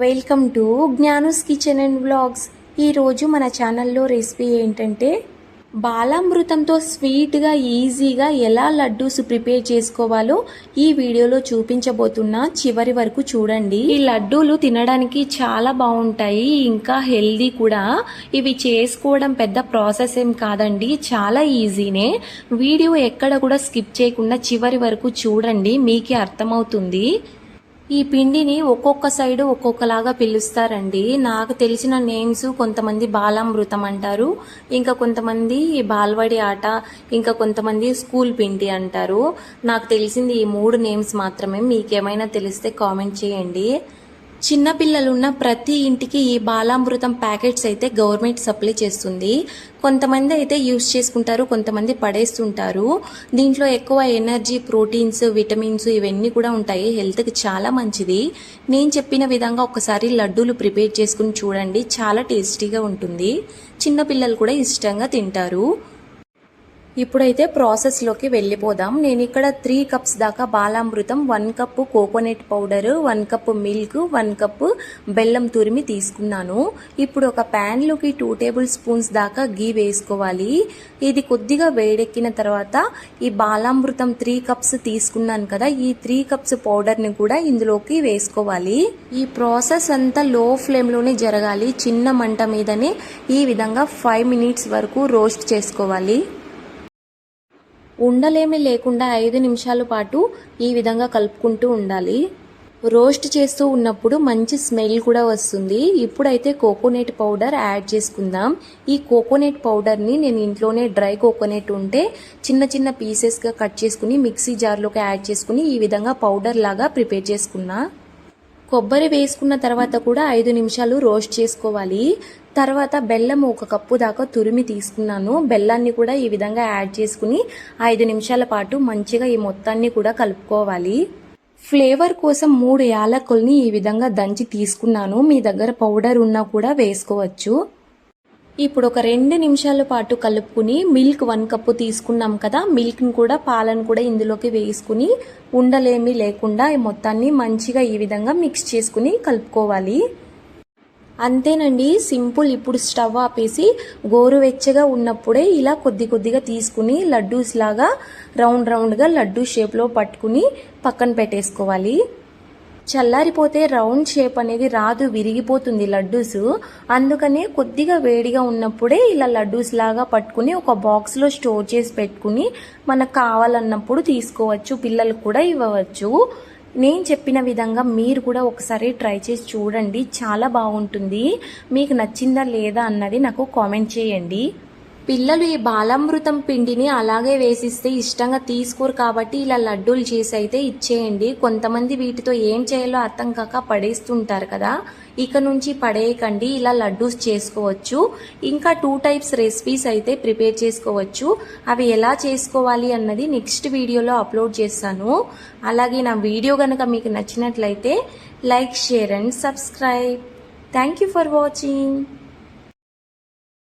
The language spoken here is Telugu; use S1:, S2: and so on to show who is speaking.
S1: Welcome to Gnanu's kitchen and vlogs. ఈరోజు మన ఛానల్లో రెసిపీ ఏంటంటే బాలామృతంతో స్వీట్గా ఈజీగా ఎలా లడ్డూస్ ప్రిపేర్ చేసుకోవాలో ఈ వీడియోలో చూపించబోతున్నా చివరి వరకు చూడండి. ఈ లడ్డూలు తినడానికి చాలా బాగుంటాయి ఇంకా హెల్దీ కూడా. ఇవి చేసుకోవడం పెద్ద ప్రాసెస్ ఏం కాదండి చాలా ఈజీనే. వీడియో ఎక్కడ కూడా స్కిప్ చేయకుండా చివరి వరకు చూడండి మీకే అర్థమవుతుంది. ఈ పిండిని ఒక్కొక్క సైడ్ ఒక్కొక్కలాగా పిలుస్తారండి. నాకు తెలిసిన నేమ్స్ కొంతమంది బాలామృతం అంటారు ఇంకా కొంతమంది బాల్వాడి ఆట ఇంకా కొంతమంది స్కూల్ పిండి అంటారు. నాకు తెలిసింది ఈ మూడు నేమ్స్ మాత్రమే. మీకేమైనా తెలిస్తే కామెంట్ చేయండి. చిన్నపిల్లలున్న ప్రతి ఇంటికి ఈ బాలామృతం ప్యాకెట్స్ అయితే గవర్నమెంట్ సప్లై చేస్తుంది. కొంతమంది అయితే యూస్ చేసుకుంటారు కొంతమంది పడేస్తుంటారు. దీంట్లో ఎక్కువ ఎనర్జీ ప్రోటీన్స్ విటమిన్స్ ఇవన్నీ కూడా ఉంటాయి. హెల్త్కి చాలా మంచిది. నేను చెప్పిన విధంగా ఒకసారి లడ్డూలు ప్రిపేర్ చేసుకుని చూడండి. చాలా టేస్టీగా ఉంటుంది. చిన్నపిల్లలు కూడా ఇష్టంగా తింటారు. ఇప్పుడైతే ప్రాసెస్లోకి వెళ్ళిపోదాం. నేను ఇక్కడ త్రీ కప్స్ దాకా Balamrutham one cup coconut powder one cup milk one cup బెల్లం తురిమి తీసుకున్నాను. ఇప్పుడు ఒక ప్యాన్లోకి టూ టేబుల్ స్పూన్స్ దాకా గీ వేసుకోవాలి. ఇది కొద్దిగా వేడెక్కిన తర్వాత ఈ బాలామృతం త్రీ కప్స్ తీసుకున్నాను కదా ఈ త్రీ కప్స్ పౌడర్ని కూడా ఇందులోకి వేసుకోవాలి. ఈ ప్రాసెస్ అంతా లో ఫ్లేమ్లోనే జరగాలి. చిన్న మంట మీదనే ఈ విధంగా ఫైవ్ మినిట్స్ వరకు రోస్ట్ చేసుకోవాలి. ఉండలేమి లేకుండా ఐదు నిమిషాల పాటు ఈ విధంగా కలుపుకుంటూ ఉండాలి. రోస్ట్ చేస్తూ ఉన్నప్పుడు మంచి స్మెల్ కూడా వస్తుంది. ఇప్పుడైతే కోకోనట్ పౌడర్ యాడ్ చేసుకుందాం. ఈ కోకోనట్ పౌడర్ని నేను ఇంట్లోనే డ్రై కోకోనట్ ఉంటే చిన్న చిన్న పీసెస్గా కట్ చేసుకుని మిక్సీ జార్లోకి యాడ్ చేసుకుని ఈ విధంగా పౌడర్ లాగా ప్రిపేర్ చేసుకున్నా. కొబ్బరి వేసుకున్న తర్వాత కూడా ఐదు నిమిషాలు రోస్ట్ చేసుకోవాలి. తర్వాత బెల్లం ఒక కప్పు దాకా తురిమి తీసుకున్నాను. బెల్లాన్ని కూడా ఈ విధంగా యాడ్ చేసుకుని ఐదు నిమిషాల పాటు మంచిగా ఈ మొత్తాన్ని కూడా కలుపుకోవాలి. ఫ్లేవర్ కోసం మూడు యాలకుల్ని ఈ విధంగా దంచి తీసుకున్నాను. మీ దగ్గర పౌడర్ ఉన్నా కూడా వేసుకోవచ్చు. ఇప్పుడు ఒక రెండు నిమిషాల పాటు కలుపుకుని మిల్క్ వన్ కప్పు తీసుకున్నాం కదా మిల్క్ని కూడా పాలను కూడా ఇందులోకి వేసుకుని ఉండలేమి లేకుండా ఈ మొత్తాన్ని మంచిగా ఈ విధంగా మిక్స్ చేసుకుని కలుపుకోవాలి. అంతేనండి సింపుల్ ఇప్పుడు స్టవ్ ఆపేసి గోరువెచ్చగా ఉన్నప్పుడే ఇలా కొద్ది కొద్దిగా తీసుకుని లడ్డూస్ లాగా రౌండ్ రౌండ్గా లడ్డూ షేప్లో పట్టుకుని పక్కన పెట్టేసుకోవాలి. చల్లారిపోతే రౌండ్ షేప్ అనేది రాదు విరిగిపోతుంది లడ్డూస్. అందుకనే కొద్దిగా వేడిగా ఉన్నప్పుడే ఇలా లడ్డూస్ లాగా పట్టుకుని ఒక బాక్స్లో స్టోర్ చేసి పెట్టుకుని మనకు కావాలన్నప్పుడు తీసుకోవచ్చు పిల్లలు కూడా ఇవ్వవచ్చు. నేను చెప్పిన విధంగా మీరు కూడా ఒకసారి ట్రై చేసి చూడండి చాలా బాగుంటుంది. మీకు నచ్చిందా లేదా అన్నది నాకు కామెంట్ చేయండి. పిల్లలు ఈ బాలామృతం పిండిని అలాగే వేసిస్తే ఇష్టంగా తీసుకోరు కాబట్టి ఇలా లడ్డూలు చేసి అయితే ఇచ్చేయండి. కొంతమంది వీటితో ఏం చేయాలో అర్థం కాక పడేస్తుంటారు కదా. ఇక నుంచి పడేయకండి. ఇలా లడ్డూస్ చేసుకోవచ్చు. ఇంకా టూ టైప్స్ రెసిపీస్ అయితే ప్రిపేర్ చేసుకోవచ్చు. అవి ఎలా చేసుకోవాలి అన్నది నెక్స్ట్ వీడియోలో అప్లోడ్ చేస్తాను. అలాగే నా వీడియో కనుక మీకు నచ్చినట్లయితే like share and subscribe. Thank you for watching.